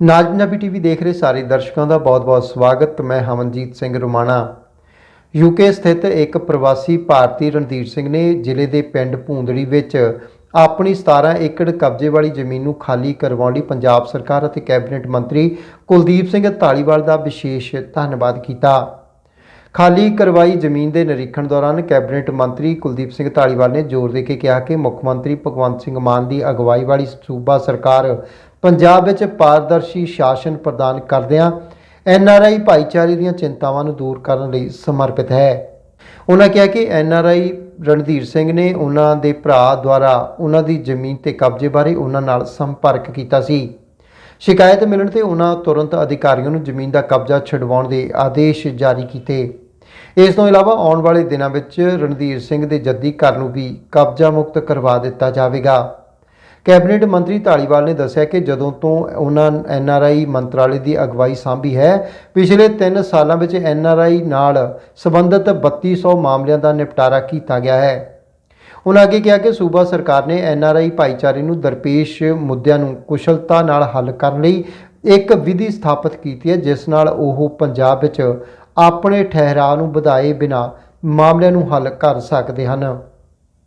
ਨਾਜ Punjabi TV ਦੇਖ ਰਹੇ ਸਾਰੇ ਦਰਸ਼ਕਾਂ ਦਾ ਬਹੁਤ-ਬਹੁਤ ਸਵਾਗਤ। ਮੈਂ ਹਮਨਜੀਤ ਸਿੰਘ ਰੁਮਾਣਾ। ਯੂਕੇ ਸਥਿਤ ਇੱਕ ਪ੍ਰਵਾਸੀ ਭਾਰਤੀ ਰਣਧੀਰ ਸਿੰਘ ਨੇ ਜ਼ਿਲ੍ਹੇ ਦੇ ਪਿੰਡ ਭੂੰਦੜੀ ਵਿੱਚ ਆਪਣੀ 17 ਏਕੜ ਕਬਜ਼ੇ ਵਾਲੀ ਜ਼ਮੀਨ ਨੂੰ ਖਾਲੀ ਕਰਵਾਉਣ ਲਈ ਪੰਜਾਬ ਸਰਕਾਰ ਅਤੇ ਕੈਬਨਿਟ ਮੰਤਰੀ ਕੁਲਦੀਪ ਸਿੰਘ ਧਾਲੀਵਾਲ ਦਾ ਵਿਸ਼ੇਸ਼ ਧੰਨਵਾਦ ਕੀਤਾ। ਖਾਲੀ ਕਰਵਾਈ ਜ਼ਮੀਨ ਦੇ ਨਿਰੀਖਣ ਦੌਰਾਨ ਕੈਬਨਿਟ ਮੰਤਰੀ ਕੁਲਦੀਪ ਸਿੰਘ ਧਾਲੀਵਾਲ ਨੇ ਜ਼ੋਰ ਦੇ ਕੇ ਕਿਹਾ ਕਿ ਮੁੱਖ ਮੰਤਰੀ ਭਗਵੰਤ ਸਿੰਘ ਮਾਨ ਦੀ ਅਗਵਾਈ ਵਾਲੀ ਸੂਬਾ ਸਰਕਾਰ ਪੰਜਾਬ ਵਿੱਚ ਪਾਰਦਰਸ਼ੀ ਸ਼ਾਸਨ ਪ੍ਰਦਾਨ ਕਰਦਿਆਂ ਐਨਆਰਆਈ ਭਾਈਚਾਰੇ ਦੀਆਂ ਚਿੰਤਾਵਾਂ ਨੂੰ ਦੂਰ ਕਰਨ ਲਈ ਸਮਰਪਿਤ ਹੈ। ਉਹਨਾਂ ਕਿਹਾ ਕਿ ਐਨਆਰਆਈ ਰਣਧੀਰ ਸਿੰਘ ਨੇ ਉਹਨਾਂ ਦੇ ਭਰਾ ਦੁਆਰਾ ਉਹਨਾਂ ਦੀ ਜ਼ਮੀਨ ਤੇ ਕਬਜ਼ੇ ਬਾਰੇ ਉਹਨਾਂ ਨਾਲ ਸੰਪਰਕ ਕੀਤਾ ਸੀ। ਸ਼ਿਕਾਇਤ ਮਿਲਣ ਤੇ ਉਹਨਾਂ ਤੁਰੰਤ ਅਧਿਕਾਰੀਆਂ ਨੂੰ ਜ਼ਮੀਨ ਦਾ ਕਬਜ਼ਾ ਛਡਵਾਉਣ ਦੇ ਆਦੇਸ਼ ਜਾਰੀ ਕੀਤੇ। ਇਸ ਤੋਂ ਇਲਾਵਾ ਆਉਣ ਵਾਲੇ ਦਿਨਾਂ ਵਿੱਚ ਰਣਧੀਰ ਸਿੰਘ ਦੇ ਜੱਦੀ ਘਰ ਨੂੰ ਵੀ ਕਬਜ਼ਾ ਮੁਕਤ ਕਰਵਾ ਦਿੱਤਾ ਜਾਵੇਗਾ। ਕੈਬਨਿਟ ਮੰਤਰੀ ਧਾਲੀਵਾਲ ਨੇ ਦੱਸਿਆ ਕਿ ਜਦੋਂ ਤੋਂ ਉਹਨਾਂ ਐਨਆਰਆਈ ਮੰਤਰਾਲੇ ਦੀ ਅਗਵਾਈ ਸੰਭੀ ਹੈ, ਪਿਛਲੇ 3 ਸਾਲਾਂ ਵਿੱਚ ਐਨਆਰਆਈ ਨਾਲ ਸੰਬੰਧਿਤ 3200 ਮਾਮਲਿਆਂ ਦਾ ਨਿਪਟਾਰਾ ਕੀਤਾ ਗਿਆ ਹੈ। ਉਹਨਾਂ ਅੱਗੇ ਕਿਹਾ ਕਿ ਸੂਬਾ ਸਰਕਾਰ ਨੇ ਐਨਆਰਆਈ ਭਾਈਚਾਰੇ ਨੂੰ ਦਰਪੇਸ਼ ਮੁੱਦਿਆਂ ਨੂੰ ਕੁਸ਼ਲਤਾ ਨਾਲ ਹੱਲ ਕਰਨ ਲਈ ਇੱਕ ਵਿਧੀ ਸਥਾਪਿਤ ਕੀਤੀ ਹੈ, ਜਿਸ ਨਾਲ ਉਹ ਪੰਜਾਬ ਵਿੱਚ ਆਪਣੇ ਠਹਿਰਾਅ ਨੂੰ ਵਧਾਏ ਬਿਨਾ ਮਾਮਲਿਆਂ ਨੂੰ ਹੱਲ ਕਰ ਸਕਦੇ ਹਨ।